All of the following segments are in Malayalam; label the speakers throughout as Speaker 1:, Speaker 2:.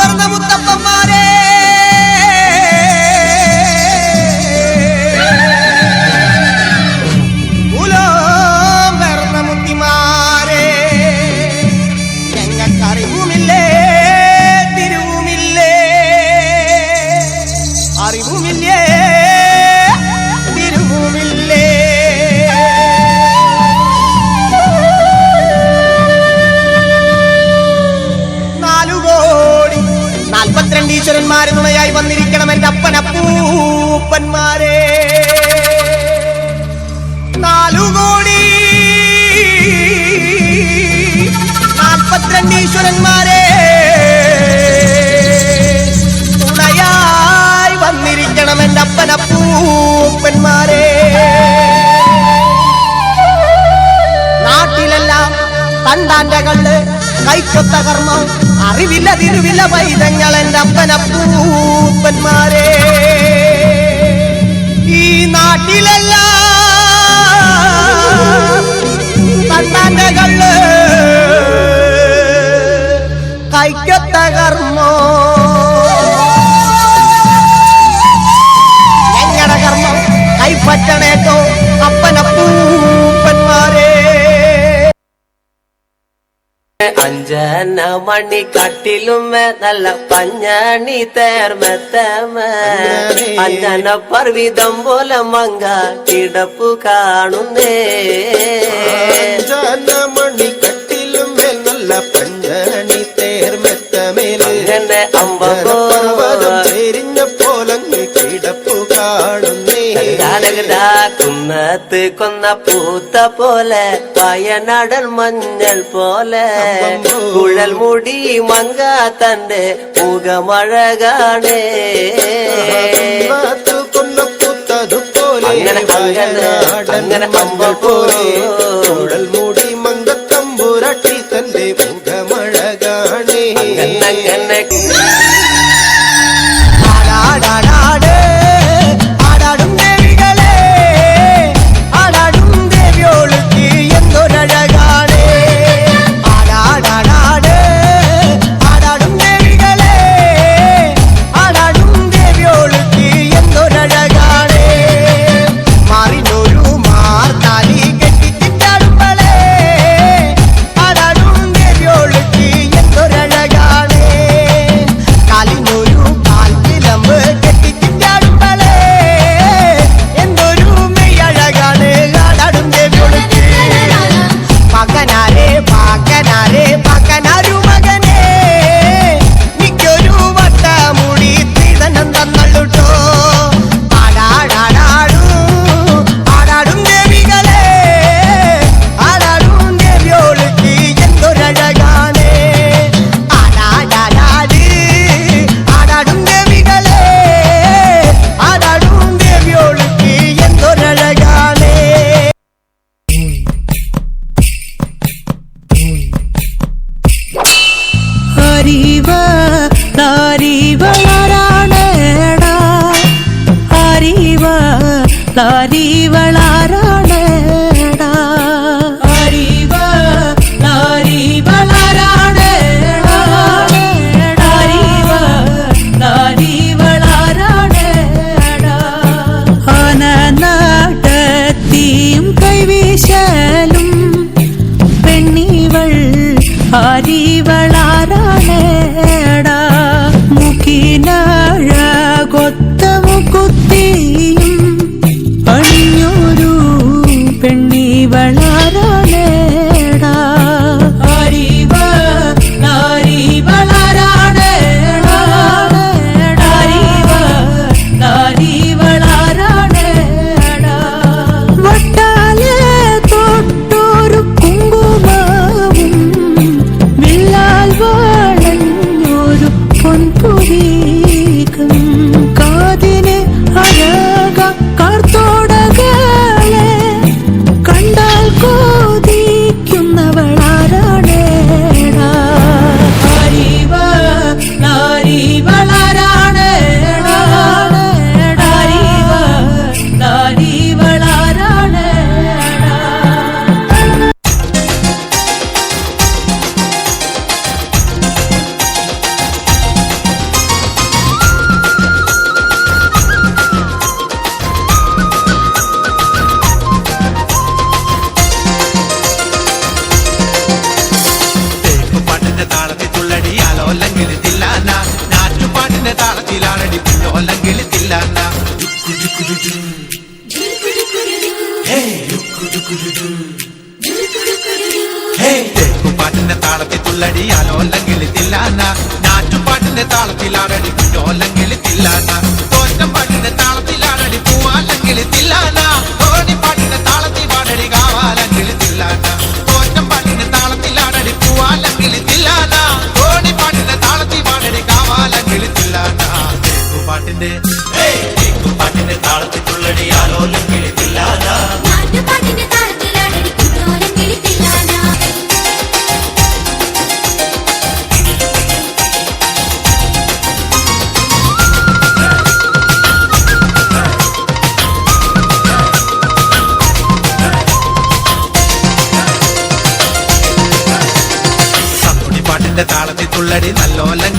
Speaker 1: Саварнаму കർമ്മോ? ഞങ്ങളുടെ കർമ്മം? കൈപ്പറ്റണേട്ടോ അപ്പനപ്പൂപ്പന്മാരെ?
Speaker 2: അഞ്ചന മണി കട്ടിലും നല്ല പഞ്ഞാണി തേർമെത്തമ. അഞ്ചന പർവിതം പോലെ മങ്ക കിടപ്പു കാണുന്നേ.
Speaker 3: അഞ്ചന മണി കട്ടിലും നല്ല
Speaker 2: പഞ്ഞ കുന്നത്ത് കൊന്ന പൂത്ത പോലെ വയനാടൻ മഞ്ഞൾ പോലെ. കുഴൽ മുടി മങ്കാ തന്റെ മുഖമഴകാണേ.
Speaker 3: കൊന്ന പൂത്തതുപോലെ
Speaker 2: അങ്ങനെ അങ്ങനെ
Speaker 3: അമ്പ പോലെ. കുഴൽ മുടി
Speaker 4: கண்ண கண்ண
Speaker 5: തില്ലാനല്ലടി അലോല്ലെങ്കിൽ തില്ലാന ഞാറ്റും പാട്ടിന്റെ തോറ്റം പാട്ടിന്റെ താളത്തിൽ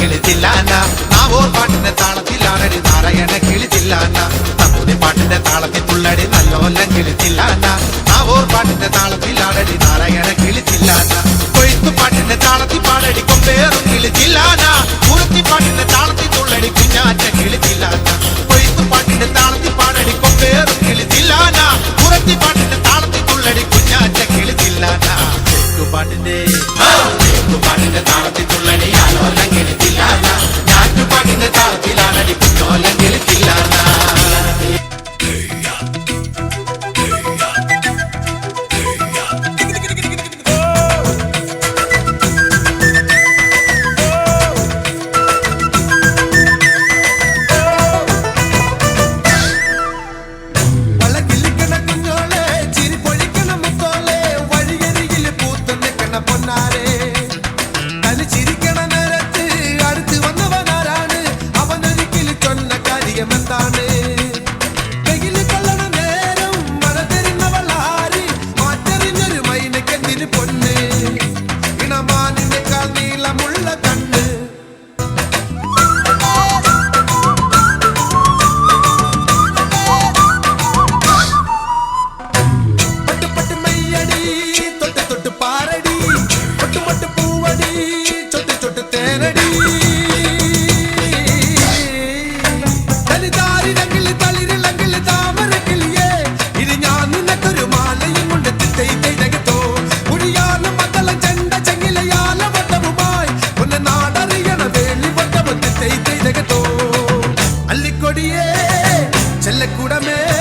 Speaker 3: ಕಿಳಿದಿಲ್ಲ நல்ல குடமே.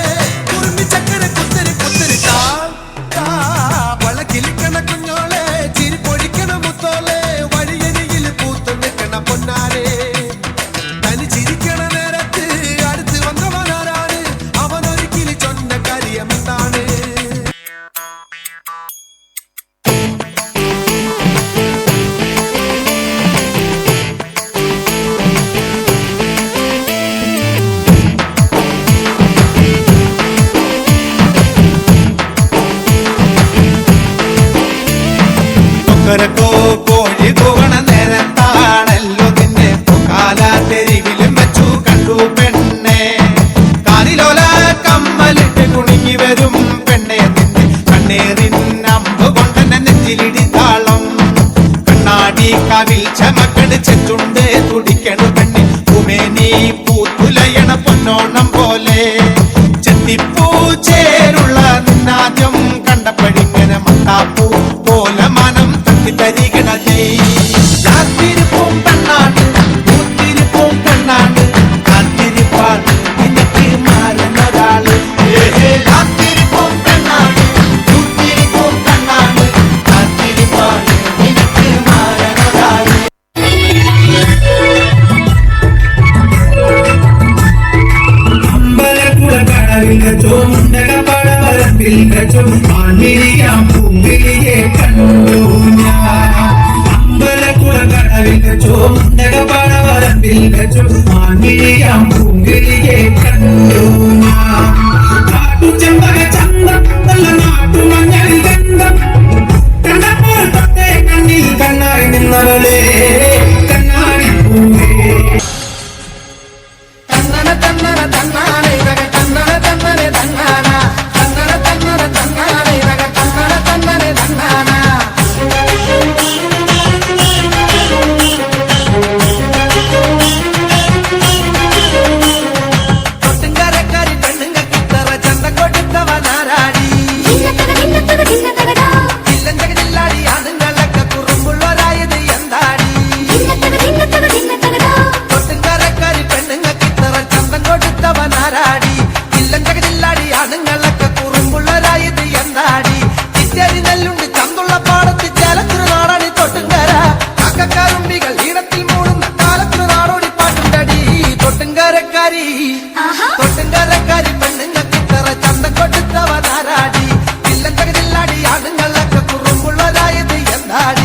Speaker 3: cada day. അമ്പുങ്കിരിയെ കണ്ടു
Speaker 6: നാട്ടു ചന്ത
Speaker 7: I.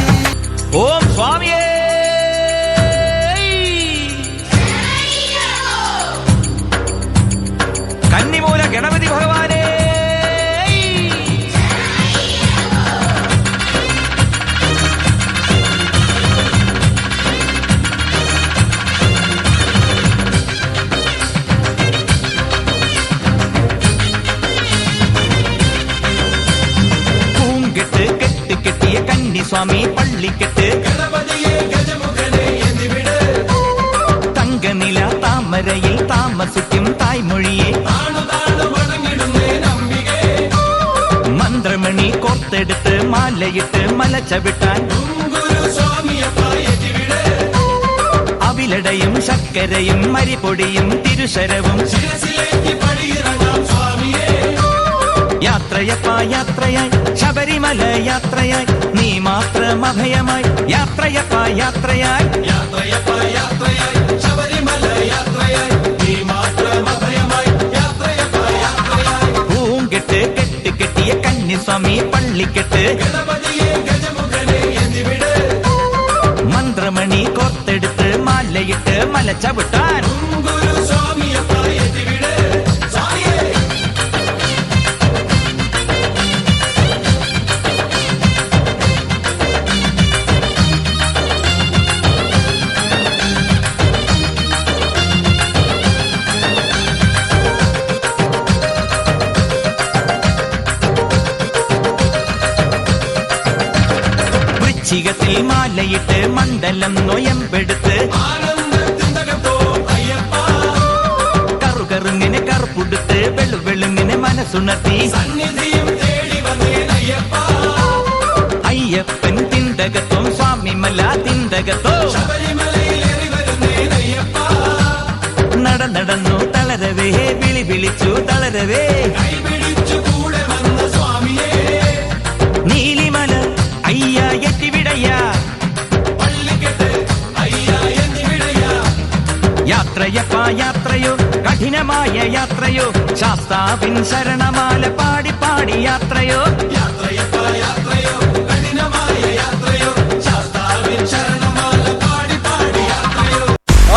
Speaker 7: മാലയിട്ട് മല ചവിട്ടാൻ അവിലടയും ശർക്കരയും മരിപൊടിയും തിരുശരവും യാത്രയപ്പ യാത്രയായി ശബരിമല യാത്രയായി നീ മാത്രം അഭയമായി യാത്രയപ്പ യാത്രയായി പൂങ്കെട്ട് കന്യസ്വാമി പള്ളിക്കെട്ട്. മന്ത്രമണി കോർത്തെടുത്ത് മാലയിട്ട് മല ചവിട്ടാൻ വൃശ്ചികത്തിൽ മാലയിട്ട് മണ്ഡലം നൊയമ്പെടുത്ത്. കറുകറുങ്ങിനെ കറുപ്പുടുത്ത് വെളുവെളുങ്ങിനെ മനസ്സുണർത്തി. അയ്യപ്പൻ തിന്തകത്തോ സ്വാമിമല തിന്തകത്തോ നട നടന്നു തളരവേ വിളി വിളിച്ചു തളരവേ. യാത്രയപ്പ യാത്രയോ കഠിനമായ യാത്രയോ ശാസ്താവിൻ ശരണമാല പാടി പാടി യാത്രയോ.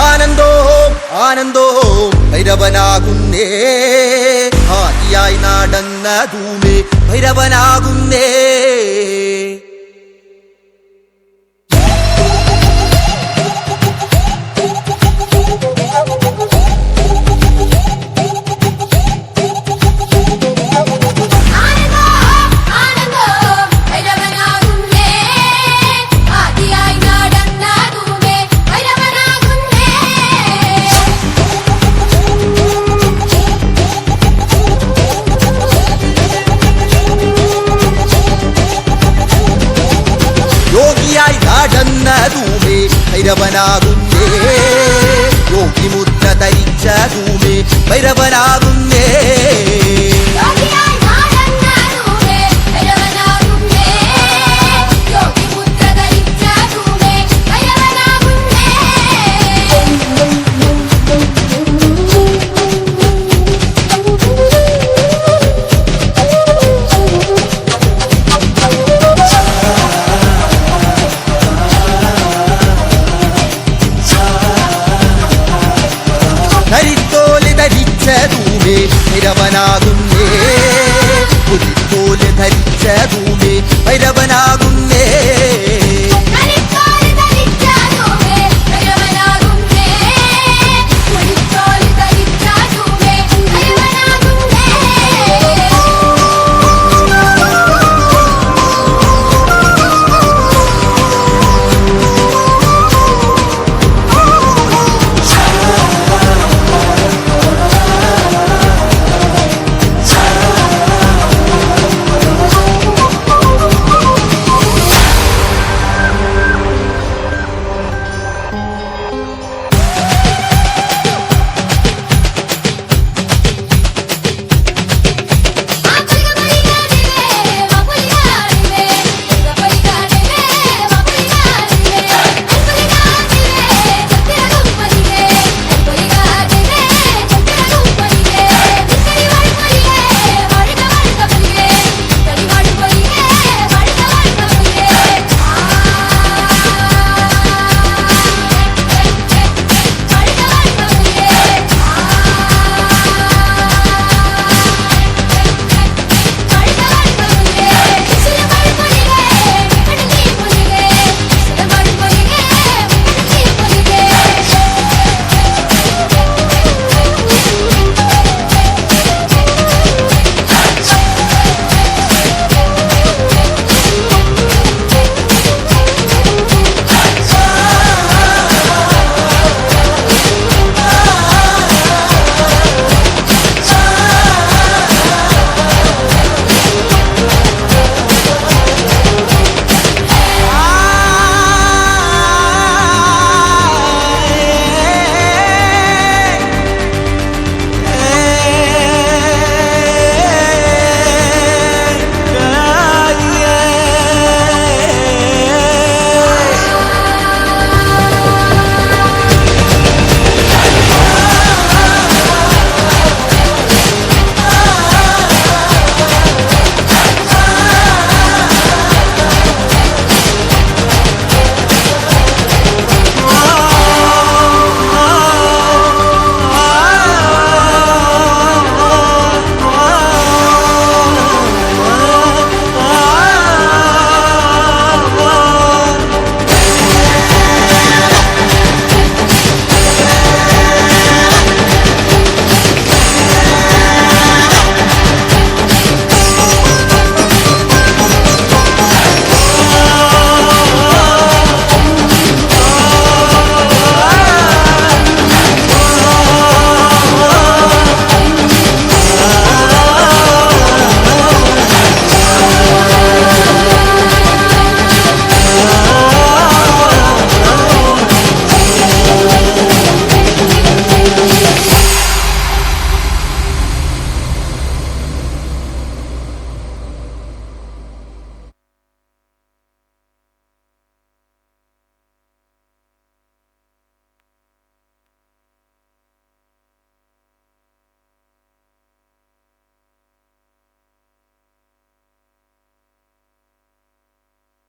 Speaker 8: ആനന്ദോ ആനന്ദോ ഭൈരവനാകുന്നേ. ആദിയായി നടന്ന ധൂമേ ഭൈരവനാകുന്നേ.